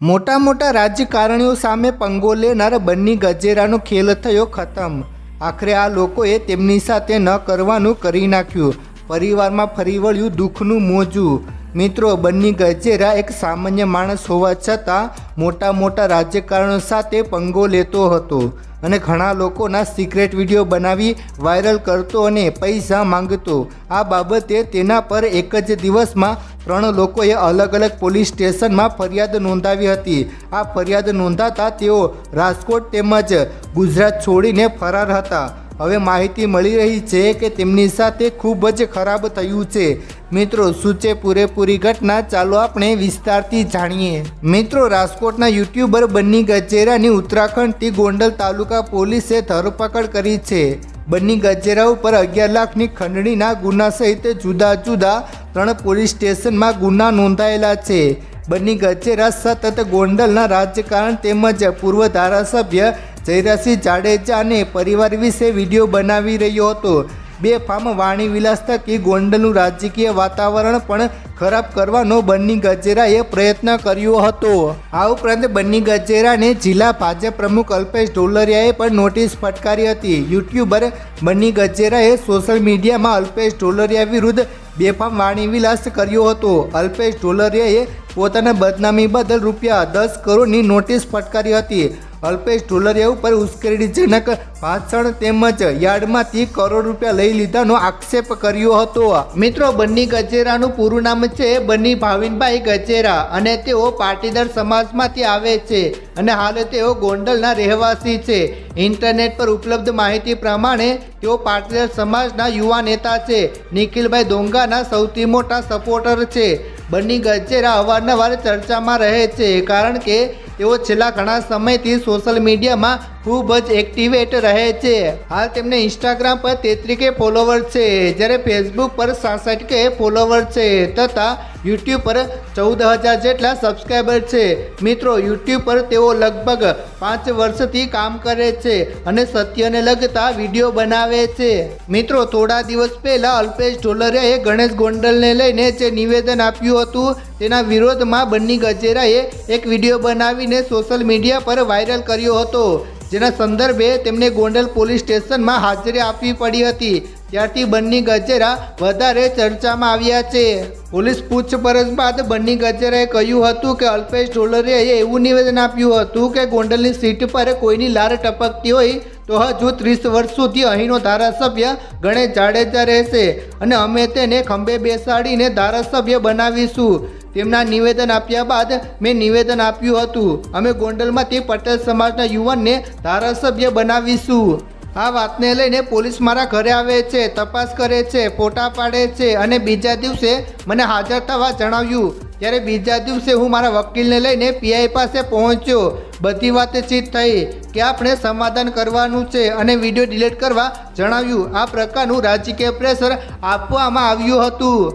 મોટા મોટા રાજકારણીઓ સામે પંગો લેનાર બન્ની ગજેરાનો ખેલ થયો ખતમ. આખરે આ લોકોએ તેમની સાથે ન કરવાનું કરી નાખ્યું. પરિવારમાં ફરી વળ્યું દુઃખનું મોજું. મિત્રો, બન્ની ગજેરા એક સામાન્ય માણસ હોવા છતાં મોટા મોટા રાજકારણો સાથે પંગો લેતો હતો અને ઘણા લોકોના સિક્રેટ વીડિયો બનાવી વાયરલ કરતો અને પૈસા માંગતો. આ બાબતે તેના પર એક જ દિવસમાં ત્રણ લોકોએ અલગ અલગ પોલીસ સ્ટેશનમાં ફરિયાદ નોંધાવી હતી. આ ફરિયાદ નોંધાતા તેઓ રાજકોટ તેમજ ગુજરાત છોડીને ફરાર હતા. હવે માહિતી મળી રહી છે કે તેમની સાથે ખૂબ જ ખરાબ થયું છે. મિત્રો છે પૂરેપૂરી ઘટના? ચાલો આપણે વિસ્તારથી જાણીએ. મિત્રો, રાજકોટના યુટ્યુબર બન્ની ગજેરાની ઉત્તરાખંડથી ગોંડલ તાલુકા પોલીસે ધરપકડ કરી છે. બન્ની ગજેરા ઉપર અગિયાર લાખની ખંડણીના ગુના સહિત જુદા જુદા ત્રણ પોલીસ સ્ટેશનમાં ગુના નોંધાયેલા છે. બંની ગજેરા સતત ગોંડલના રાજકારણ તેમજ પૂર્વ ધારાસભ્ય જયરાસિંહ જાડેજા અને પરિવાર વિશે વીડિયો બનાવી રહ્યો હતો. બે ફાર્મ વાણી વિલાસ થકી ગોંડલનું રાજકીય વાતાવરણ પણ ખરાબ કરવાનો બન્ની ગજેરાએ પ્રયત્ન કર્યો હતો. આ ઉપરાંત બન્ની ગજેરાને જિલ્લા ભાજપ પ્રમુખ અલ્પેશ ઢોલરિયાએ પણ નોટિસ ફટકારી હતી. યુટ્યુબર બન્ની ગજેરાએ સોશિયલ મીડિયામાં અલ્પેશ ઢોલરિયા વિરુદ્ધ બેફામ વાણી વિલાસ કર્યો હતો. અલ્પેશ ઢોલરિયાએ પોતાના બદનામી બદલ રૂપિયા દસ કરોડની નોટિસ ફટકારી હતી. અલ્પેશ ઢોલરિયા ઉપર ઉશ્કેરણીજનક ભાષણ તેમજ યાર્ડમાંથી કરોડ રૂપિયા લઈ લીધાનો આક્ષેપ કર્યો હતો. મિત્રો, બન્ની ગજેરાનું પૂરું નામ છે બન્ની ભાવિનભાઈ ગજેરા અને તેઓ પાટીદાર સમાજમાંથી આવે છે અને હાલ તેઓ ગોંડલના રહેવાસી છે. ઇન્ટરનેટ પર ઉપલબ્ધ માહિતી પ્રમાણે તેઓ પાટીદાર સમાજના યુવા નેતા છે. નિખિલભાઈ દોંગાના સૌથી મોટા સપોર્ટર છે. બન્ની ગજેરા અવારનવાર ચર્ચામાં રહે છે, કારણ કે તેઓ છેલ્લા ઘણા સમયથી સોશિયલ મીડિયામાં ખૂબ જ એક્ટિવેટ રહે છે. હાલ તેમને ઇન્સ્ટાગ્રામ પર તેત્રી કે ફોલોવર છે, જ્યારે ફેસબુક પર સાસઠ કે ફોલોવર છે, તથા યુટ્યુબ પર ચૌદ હજાર જેટલા સબસ્ક્રાઈબર છે. મિત્રો યુટ્યુબ પર તેઓ લગભગ પાંચ વર્ષથી કામ કરે છે અને સત્યને લગતા વીડિયો બનાવે છે. મિત્રો, થોડા દિવસ પહેલા અલ્પેશ ઢોલરિયાએ ગણેશ ગોંડલને લઈને જે નિવેદન આપ્યું હતું, તેના વિરોધમાં બન્ની ગજેરાએ એક વીડિયો બનાવીને સોશિયલ મીડિયા પર વાયરલ કર્યો હતો. જેના સંદર્ભે તેમને ગોંડલ પોલીસ સ્ટેશનમાં હાજરી આપવી પડી હતી. ત્યારથી બંની ગજેરા વધારે ચર્ચામાં આવ્યા છે. પોલીસ પૂછપરછ બાદ બન્ની ગજેરાએ કહ્યું હતું કે અલ્પેશ ઢોલરિયાએ એવું નિવેદન આપ્યું હતું કે ગોંડલની સીટ પર કોઈની લાર ટપકતી હોય તો હજુ ત્રીસ વર્ષ સુધી અહીંનો ધારાસભ્ય ગણેશ જાડેજા રહેશે અને અમે તેને ખંભે બેસાડીને ધારાસભ્ય બનાવીશું. તેમના નિવેદન આપ્યા બાદ મેં નિવેદન આપ્યું હતું. અમે ગોંડલમાંથી પટેલ સમાજના યુવાનને ધારાસભ્ય બનાવીશું. આ વાતને લઈને પોલીસ મારા ઘરે આવે છે, તપાસ કરે છે, ફોટા પાડે છે અને બીજા દિવસે મને હાજર થવા જણાવ્યું. ત્યારે બીજા દિવસે હું મારા વકીલને લઈને પીઆઈ પાસે પહોંચ્યો. બધી વાતચીત થઈ કે આપણે સમાધાન કરવાનું છે અને વીડિયો ડિલીટ કરવા જણાવ્યું. આ પ્રકારનું રાજકીય પ્રેશર આપવામાં આવ્યું હતું.